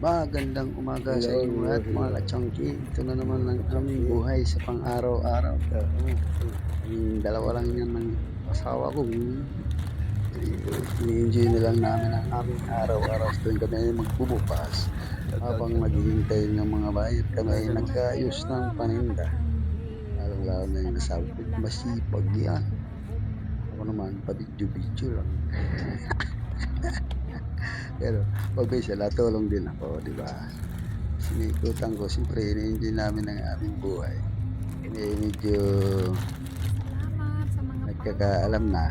Magandang umaga sa Hello, inyo lahat mga kachangki. Ito na naman ang aming buhay sa pang-araw-araw. Yung dalawa lang yan ng asawa ko. Ini-enjoy na lang namin ang aming araw-araw. Doon kami ay magbubukas. Habang naghihintay ng mga bayad kami ay nagkaayos ng paninda. Lalo-lalo na yung ko, masipag yan. Ako naman, pabidyo-bidyo lang. Pero pag sila, tulong din ako, di ba? Sinikutan ko, siyempre, ini-enjoy namin ang aming buhay. Ini medyo nagkakaalam na.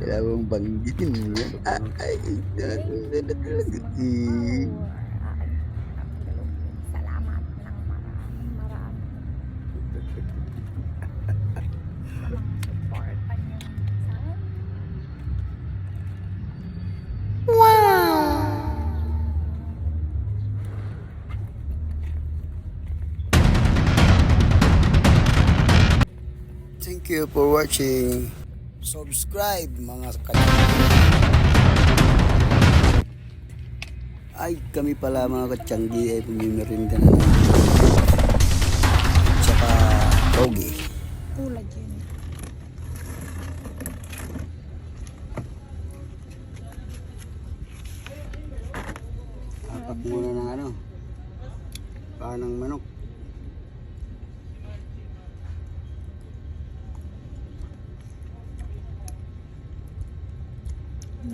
Kailangan mong banggitin yan. Ah, Ay, talaga talaga Thank you for watching. Subscribe mga kanya. Ay, kami pala mga katsanggi ay pumimerinda na ng Tsaka togi. Tulad yun. Apak muna ng ano. Panang manok.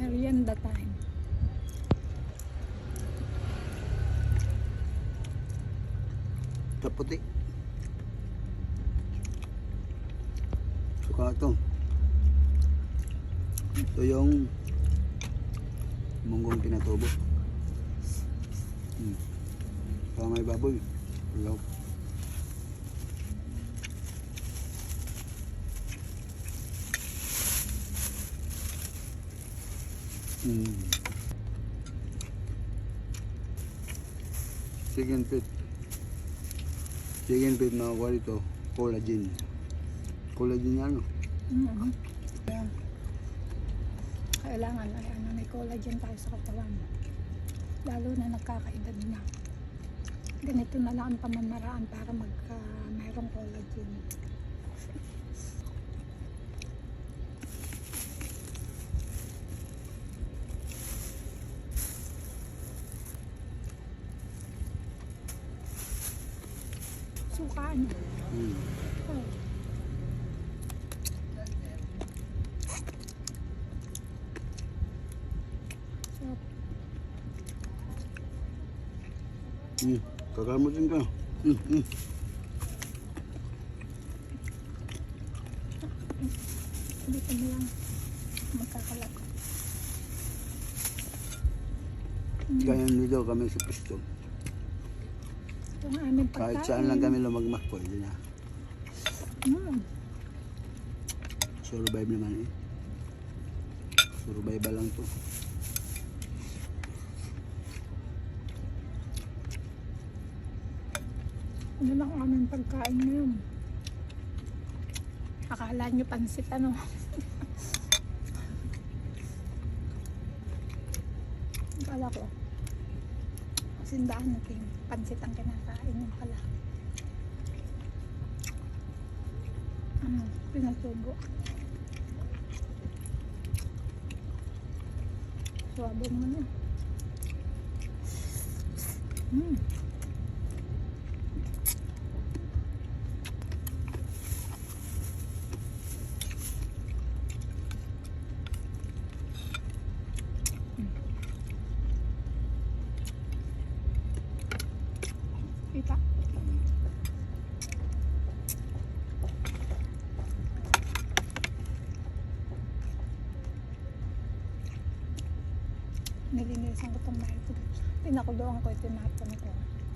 Merienda time. Kaputi. Suka ito. Ito yung munggong pinatubo. Hmm. May baboy. Hello. Hmm. Chicken feet. Chicken feet na ako dito. Collagen. Collagen yan, no? Mhm. Ayan. Kailangan ay ano, may collagen tayo sa katawan. Lalo na nagkakaedad na. Ganito na lang ang pamamaraan para magka mayroong collagen. Sukaan. Hmm. Oh. Hmm. Kakamutin ka. Hmm. Hmm. Dito mo lang magkakalat. Ganyan dito kami sa pisto. Ito ang aming pagkain. Kahit saan lang kami lumagmak, pwede na. Mm. Survive naman eh. Survival lang to. Yun ang aming pagkain ngayon. Akala nyo pansit ano. Akala ko. Sindahan natin. Pansit ang kinakain yung pala. Ano, pinatubo. Suwabo mo na. Mm. Nilinisan ko itong mahal ko. Pinakuluan ko, tinapon ko.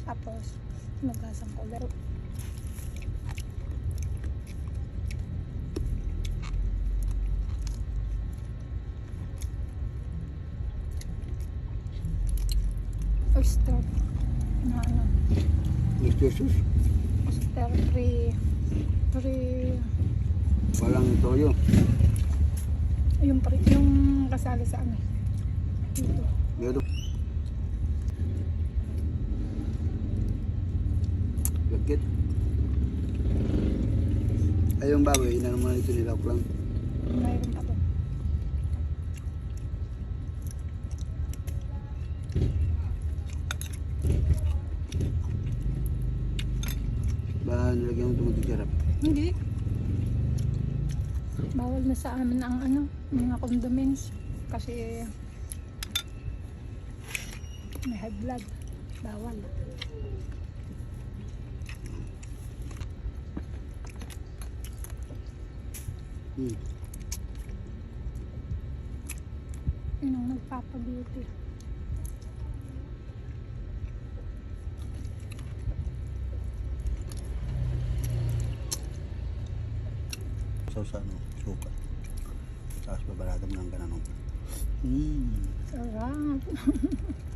Tapos, nugasan ko. Pero, oyster na ano, Jesus. oyster free, free, Walang toyo. yung, yung kasali sa ano, dito. Meron. Gagit. Ay, yung baboy, inano mo na ito nila lang. Mayroon pa. Ba, nilagyan mo tumutig sarap. Hindi. Bawal na sa amin ang ano, mga condiments. Kasi may high blood. Bawal. Hmm. Yun ang nagpapabeauty. So, sa ano, suka. Tapos babalatag ng ganun. Hmm. Sarap.